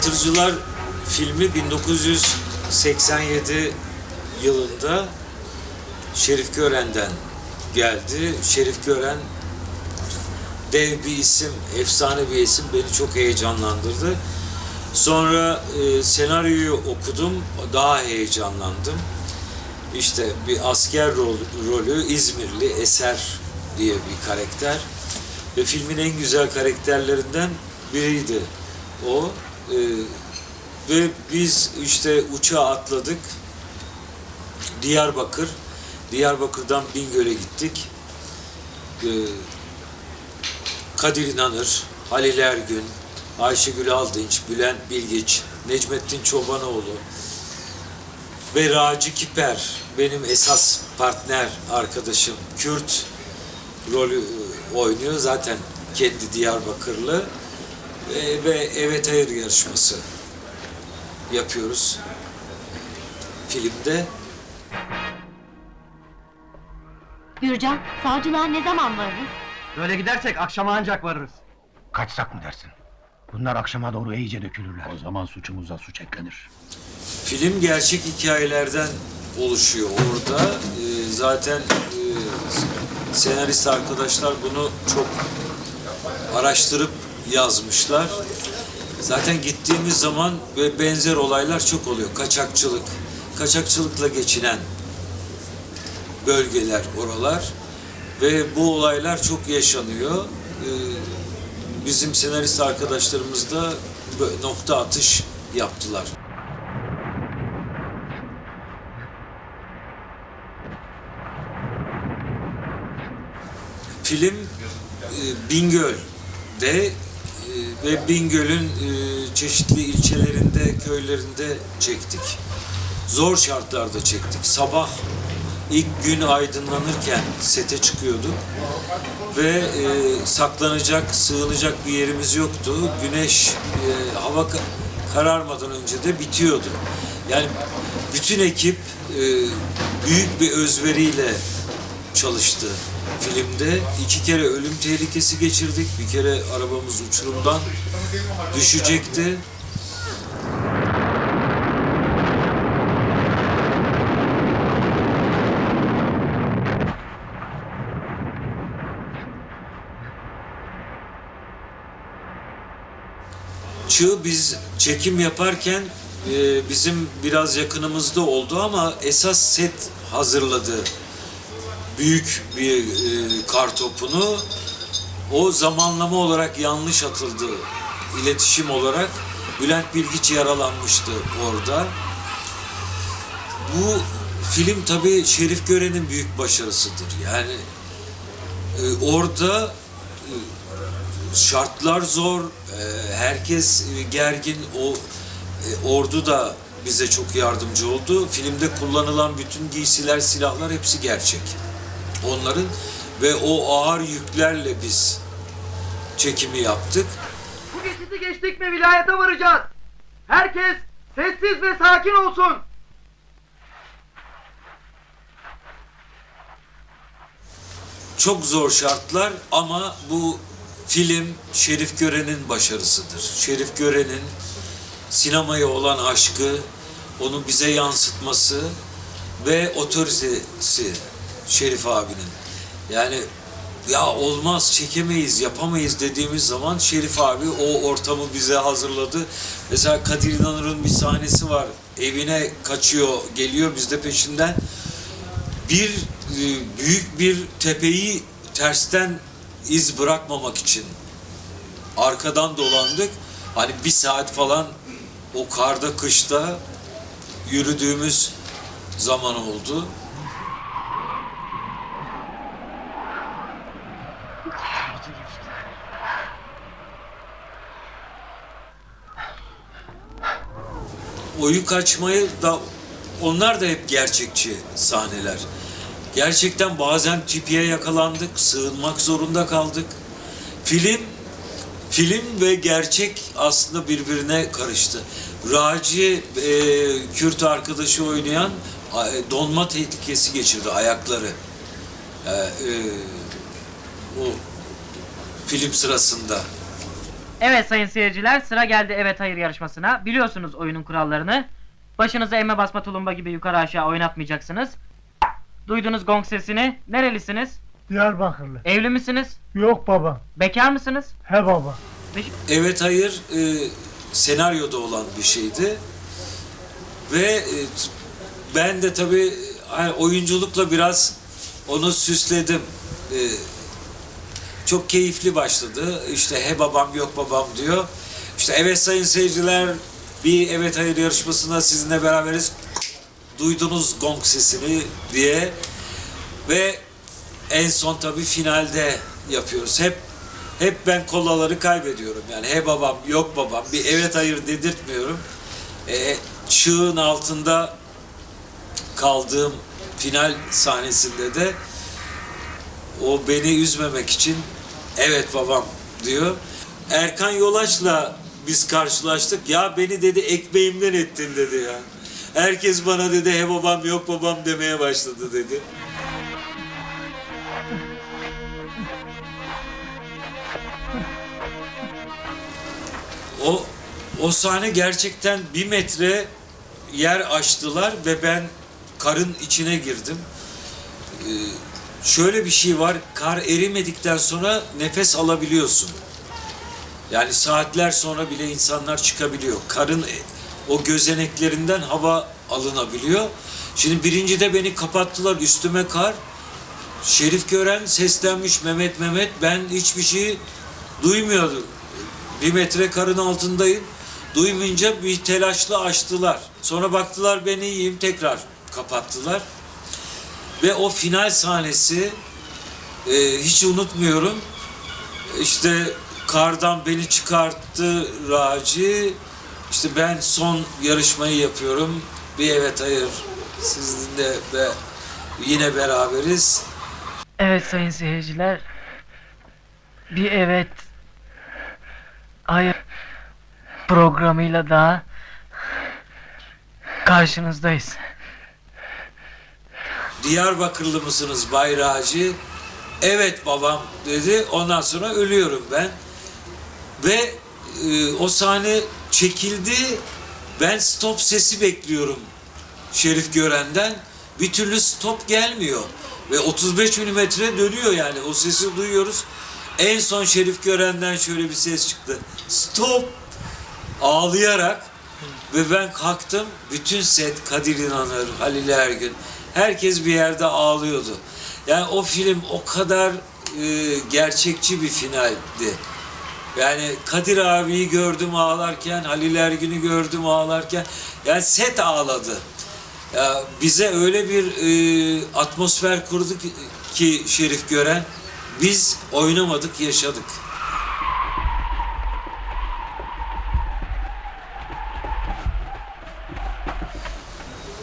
Katırcılar filmi 1987 yılında Şerif Gören'den geldi. Şerif Gören dev bir isim, efsane bir isim beni çok heyecanlandırdı. Sonra e, senaryoyu okudum, daha heyecanlandım. İşte bir asker rol, rolü İzmirli Eser diye bir karakter. Ve filmin en güzel karakterlerinden biriydi o. E, ve biz işte uçağa atladık. Diyarbakır. Diyarbakır'dan Bingöl'e gittik. E, Kadir İnanır, Halil Ergün, Ayşegül Aldınç, Bülent Bilgiç, Necmettin Çobanoğlu ve Raci Kiper benim esas partner arkadaşım Kürt rolü e, oynuyor. Zaten kendi Diyarbakırlı ve, ve Evet Hayır yarışması yapıyoruz filmde. Gürcan, savcılığa ne zaman varırız? Böyle gidersek akşama ancak varırız. Kaçsak mı dersin? Bunlar akşama doğru iyice dökülürler. O zaman suçumuza suç eklenir. Film gerçek hikayelerden oluşuyor orada. Ee, zaten e, senarist arkadaşlar bunu çok araştırıp yazmışlar. Zaten gittiğimiz zaman ve benzer olaylar çok oluyor. Kaçakçılık, kaçakçılıkla geçinen bölgeler oralar ve bu olaylar çok yaşanıyor. Ee, bizim senarist arkadaşlarımız da nokta atış yaptılar. Film e, Bingöl'de ve Bingöl'ün e, çeşitli ilçelerinde, köylerinde çektik. Zor şartlarda çektik. Sabah ilk gün aydınlanırken sete çıkıyorduk ve e, saklanacak, sığınacak bir yerimiz yoktu. Güneş e, hava ka- kararmadan önce de bitiyordu. Yani bütün ekip büyük bir özveriyle çalıştı filmde. iki kere ölüm tehlikesi geçirdik. Bir kere arabamız uçurumdan düşecekti. Çığ biz çekim yaparken e, bizim biraz yakınımızda oldu ama esas set hazırladı büyük bir e, kar topunu. O zamanlama olarak yanlış atıldı. İletişim olarak Bülent Bilgiç yaralanmıştı orada. Bu film tabii Şerif Gören'in büyük başarısıdır. Yani e, orada e, şartlar zor, e, herkes e, gergin. O e, ordu da bize çok yardımcı oldu. Filmde kullanılan bütün giysiler, silahlar hepsi gerçek. Onların ve o ağır yüklerle biz çekimi yaptık. Bu geçidi geçtik mi vilayete varacağız. Herkes sessiz ve sakin olsun. Çok zor şartlar ama bu film Şerif Gören'in başarısıdır. Şerif Gören'in sinemaya olan aşkı, onu bize yansıtması ve otoritesi Şerif abinin. Yani ya olmaz, çekemeyiz, yapamayız dediğimiz zaman Şerif abi o ortamı bize hazırladı. Mesela Kadir İnanır'ın bir sahnesi var. Evine kaçıyor, geliyor biz de peşinden bir e, büyük bir tepeyi tersten iz bırakmamak için arkadan dolandık. Hani bir saat falan o karda kışta yürüdüğümüz zaman oldu. Oyun kaçmayı da onlar da hep gerçekçi sahneler. Gerçekten bazen tipiye yakalandık, sığınmak zorunda kaldık. Film film ve gerçek aslında birbirine karıştı. Raci e, Kürt arkadaşı oynayan e, donma tehlikesi geçirdi ayakları. E, e, o film sırasında. Evet sayın seyirciler sıra geldi evet hayır yarışmasına. Biliyorsunuz oyunun kurallarını. Başınızı emme basma tulumba gibi yukarı aşağı oynatmayacaksınız. Duydunuz gong sesini. Nerelisiniz? Diyarbakırlı. Evli misiniz? Yok baba. Bekar mısınız? He baba. Evet hayır e, senaryoda olan bir şeydi. Ve e, t- ben de tabii hani oyunculukla biraz onu süsledim. E, çok keyifli başladı. İşte he babam yok babam diyor. İşte evet sayın seyirciler bir evet hayır yarışmasında sizinle beraberiz. Duydunuz gong sesini diye. Ve en son tabii finalde yapıyoruz. Hep hep ben kolaları kaybediyorum. Yani he babam yok babam bir evet hayır dedirtmiyorum. E, çığın altında kaldığım final sahnesinde de o beni üzmemek için evet babam diyor. Erkan Yolaç'la biz karşılaştık. Ya beni dedi ekmeğimden ettin dedi ya. Herkes bana dedi he babam yok babam demeye başladı dedi. O o sahne gerçekten bir metre yer açtılar ve ben karın içine girdim. Ee, şöyle bir şey var, kar erimedikten sonra nefes alabiliyorsun. Yani saatler sonra bile insanlar çıkabiliyor. Karın o gözeneklerinden hava alınabiliyor. Şimdi birincide beni kapattılar üstüme kar. Şerif Gören seslenmiş Mehmet Mehmet ben hiçbir şey duymuyordum. Bir metre karın altındayım. Duymayınca bir telaşla açtılar. Sonra baktılar ben iyiyim tekrar kapattılar. Ve o final sahnesi e, hiç unutmuyorum. İşte kardan beni çıkarttı Raci. İşte ben son yarışmayı yapıyorum. Bir evet hayır sizinle ve yine beraberiz. Evet sayın seyirciler. Bir evet hayır programıyla daha karşınızdayız. Diyarbakırlı mısınız Bay Raci? Evet babam dedi. Ondan sonra ölüyorum ben. Ve e, o sahne çekildi. Ben stop sesi bekliyorum Şerif Gören'den. Bir türlü stop gelmiyor. Ve 35 milimetre dönüyor yani. O sesi duyuyoruz. En son Şerif Gören'den şöyle bir ses çıktı. Stop! Ağlayarak ve ben kalktım. Bütün set Kadir İnanır, Halil Ergün. Herkes bir yerde ağlıyordu. Yani o film o kadar e, gerçekçi bir finaldi. Yani Kadir abiyi gördüm ağlarken, Halil Ergün'ü gördüm ağlarken. Yani set ağladı. Ya bize öyle bir e, atmosfer kurdu ki, ki Şerif Gören. Biz oynamadık, yaşadık.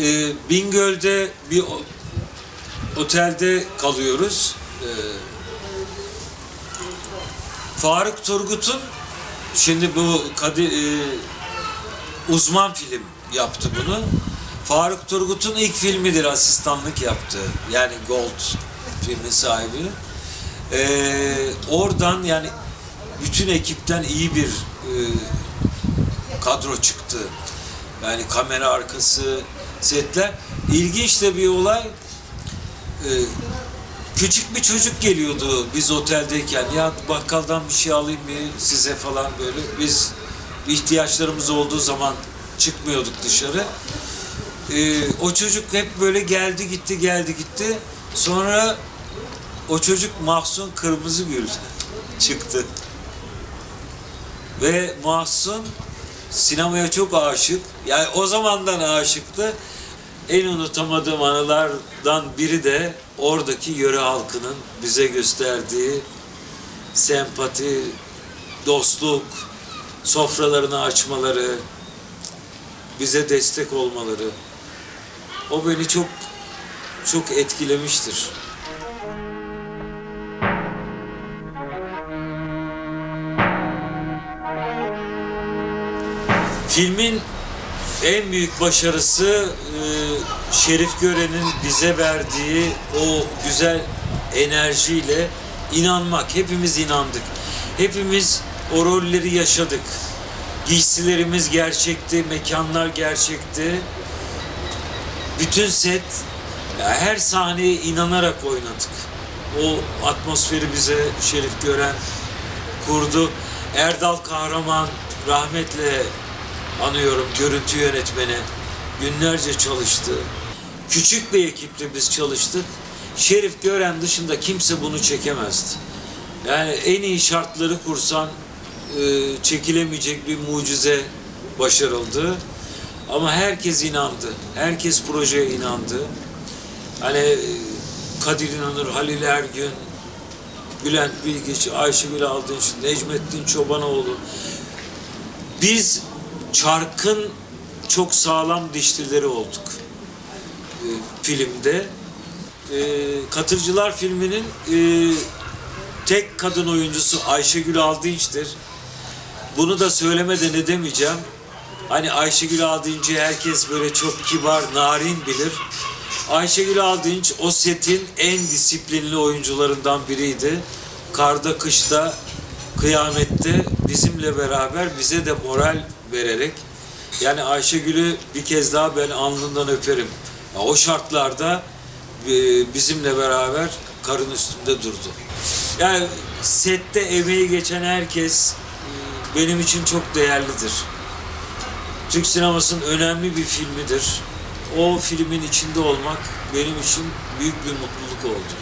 E, Bingöl'de bir otelde kalıyoruz. E, Faruk Turgut'un şimdi bu Kadir, e, uzman film yaptı bunu. Faruk Turgut'un ilk filmidir asistanlık yaptı. Yani Gold filmin sahibi. E, oradan yani bütün ekipten iyi bir e, kadro çıktı. Yani kamera arkası, setler. İlginç de bir olay. Ee, küçük bir çocuk geliyordu biz oteldeyken. Ya bakkaldan bir şey alayım mı size falan böyle. Biz ihtiyaçlarımız olduğu zaman çıkmıyorduk dışarı. Ee, o çocuk hep böyle geldi gitti geldi gitti. Sonra o çocuk Mahsun Kırmızıgül çıktı. Ve Mahsun sinemaya çok aşık. Yani o zamandan aşıktı. En unutamadığım anılardan biri de oradaki yöre halkının bize gösterdiği sempati, dostluk, sofralarını açmaları, bize destek olmaları. O beni çok çok etkilemiştir. Filmin en büyük başarısı e, Şerif Gören'in bize verdiği o güzel enerjiyle inanmak. Hepimiz inandık. Hepimiz o rolleri yaşadık. Giysilerimiz gerçekti, mekanlar gerçekti. Bütün set, her sahneye inanarak oynadık. O atmosferi bize Şerif Gören kurdu. Erdal Kahraman rahmetle anıyorum görüntü yönetmeni. Günlerce çalıştı. Küçük bir ekiple biz çalıştık. Şerif Gören dışında kimse bunu çekemezdi. Yani en iyi şartları kursan e, çekilemeyecek bir mucize başarıldı. Ama herkes inandı. Herkes projeye inandı. Hani e, Kadir İnanır, Halil Ergün, Bülent Bilgiç, Ayşegül Aldınç, Necmettin Çobanoğlu. Biz çarkın çok sağlam dişlileri olduk e, filmde. E, Katırcılar filminin e, tek kadın oyuncusu Ayşegül Aldınç'tir. Bunu da söylemeden edemeyeceğim. Hani Ayşegül Aldınç'ı herkes böyle çok kibar, narin bilir. Ayşegül Aldınç o setin en disiplinli oyuncularından biriydi. Karda, kışta, kıyamette bizimle beraber bize de moral vererek yani Ayşegül'ü bir kez daha ben alnından öperim. O şartlarda e, bizimle beraber karın üstünde durdu. Yani sette emeği geçen herkes e, benim için çok değerlidir. Türk sinemasının önemli bir filmidir. O filmin içinde olmak benim için büyük bir mutluluk oldu.